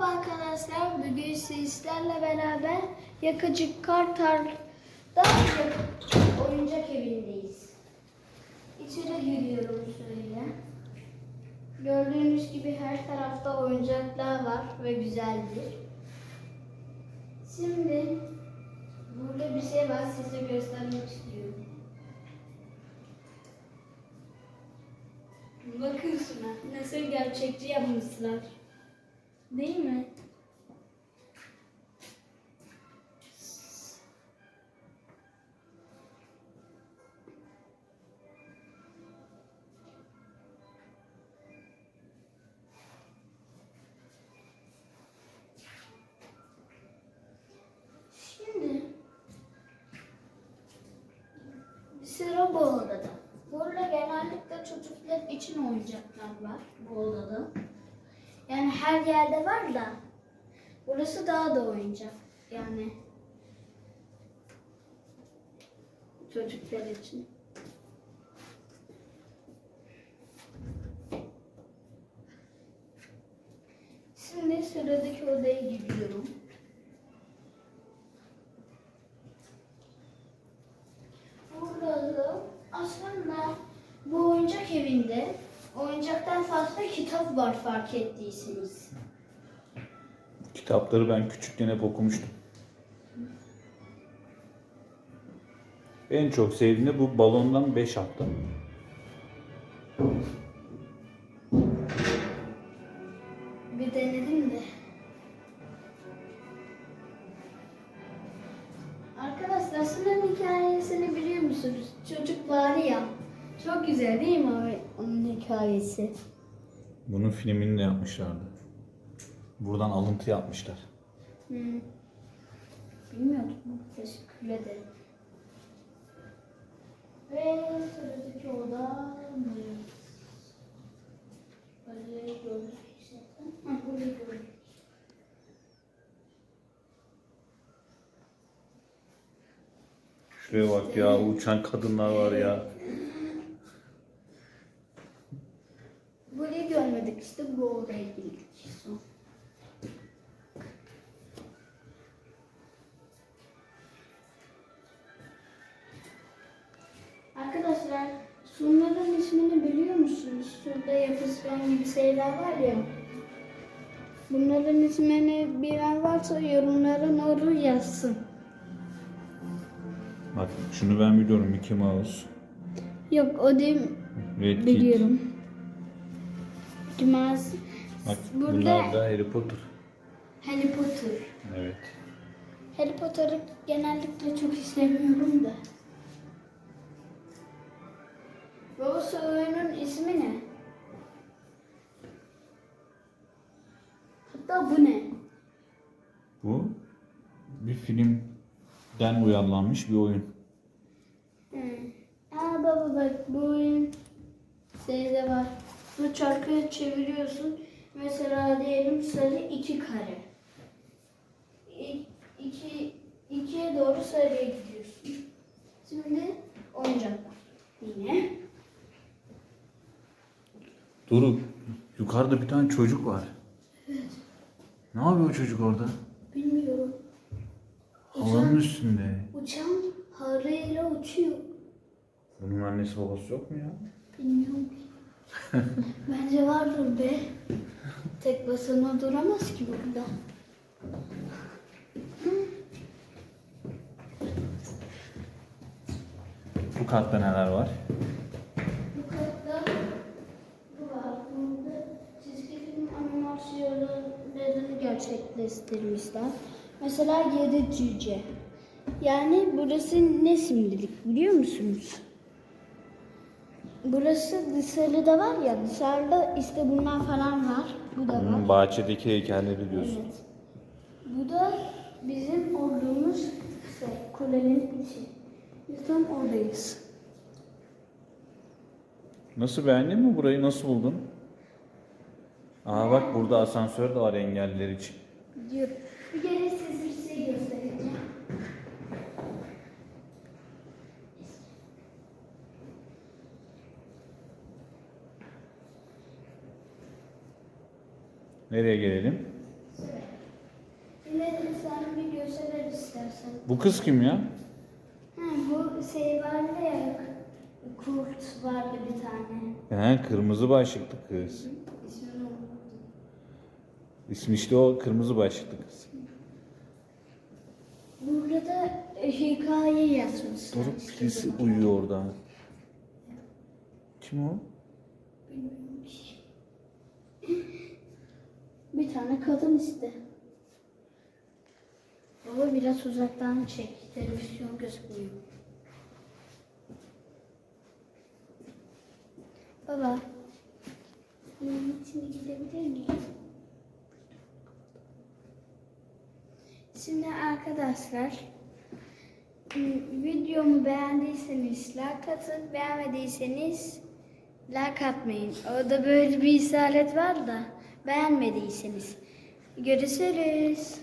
Merhaba arkadaşlar. Bugün sizlerle beraber Yakıcı Kartal'da oyuncak evindeyiz. İçeri giriyorum şöyle. Gördüğünüz gibi her tarafta oyuncaklar var ve güzeldir. Şimdi burada bir şey var size göstermek istiyorum. Bakın şuna nasıl gerçekçi yapmışlar. Değil mi? Sıra bu odada. Burada genellikle çocuklar için oyuncaklar var bu odada. Yani her yerde var da burası daha da oyuncak. Yani çocuklar için. Şimdi sıradaki odaya gidiyorum. Burada da aslında bu oyuncak evinde oyuncaktan fazla kitap var fark ettiyseniz. Kitapları ben küçükken hep okumuştum. En çok sevdiğim de bu balondan 5 attı. Bir denedim de. Arkadaşlar Sınır'ın hikayesini biliyor musunuz? Çocuk var ya. Çok güzel değil mi onun hikayesi? Bunun filmini de yapmışlardı. Buradan alıntı yapmışlar. Hmm. Bilmiyordum. Teşekkür ederim. Ve sıradaki oda? Böyle gördük zaten. Ha, burayı gördük. Şuraya bak ya uçan kadınlar var ya. Burayı görmedik işte bu odaya girdik. Arkadaşlar sunların ismini biliyor musunuz? Şurada yapışkan gibi şeyler var ya. Bunların ismini bilen varsa yorumlara doğru yazsın. Bak şunu ben biliyorum Mickey Mouse. Yok o değil Red Kit. biliyorum. Cumas. Bak Burada bunlar da Harry Potter. Harry Potter. Evet. Harry Potter'ı genellikle çok istemiyorum da. Babası oyunun ismi ne? Hatta bu ne? Bu bir filmden uyarlanmış bir oyun. Hı. Aa baba bak bu oyun şeyde var. Bu çarkı çeviriyorsun. Mesela diyelim sarı iki kare. İki, ikiye doğru sarıya gidiyorsun. Şimdi oyuncaklar. Yine. Doruk yukarıda bir tane çocuk var. Ne yapıyor o çocuk orada? Bilmiyorum. Havanın üstünde. Uçan harıyla uçuyor. Bunun annesi babası yok mu ya? Bilmiyorum. Bence vardır be. Tek başına duramaz ki burada. Bu katta neler var? Bu katta bu var. Burada çizgi film animasyonlarını gerçekleştirmişler. Mesela yedi cüce. Yani burası ne simgelik biliyor musunuz? Burası dışarıda var ya dışarıda işte bunlar falan var. Bu da var. Hmm, bahçedeki heykelleri diyorsun. Evet. Bu da bizim olduğumuz şey, kulenin içi. Biz tam oradayız. Nasıl beğendin mi burayı? Nasıl buldun? Aa bak burada asansör de var engelliler için. Diyor. Bir kere size bir şey göstereceğim. Nereye gelelim? Bu kız kim ya? Ha, bu şey vardı ya, kurt vardı bir tane. He, kırmızı başlıklı kız. İsmini unuttum. İsmi işte o kırmızı başlıklı kız. Burada da hikaye yazmışlar. Doruk birisi uyuyor orada. Kim o? Bilmiyorum ki. Bir tane kadın işte. Baba biraz uzaktan çek. Televizyon gözükmüyor. Baba. Bunun içine gidebilir miyim? Şimdi arkadaşlar videomu beğendiyseniz like atın, beğenmediyseniz like atmayın. Orada böyle bir işaret var da beğenmediyseniz. Görüşürüz.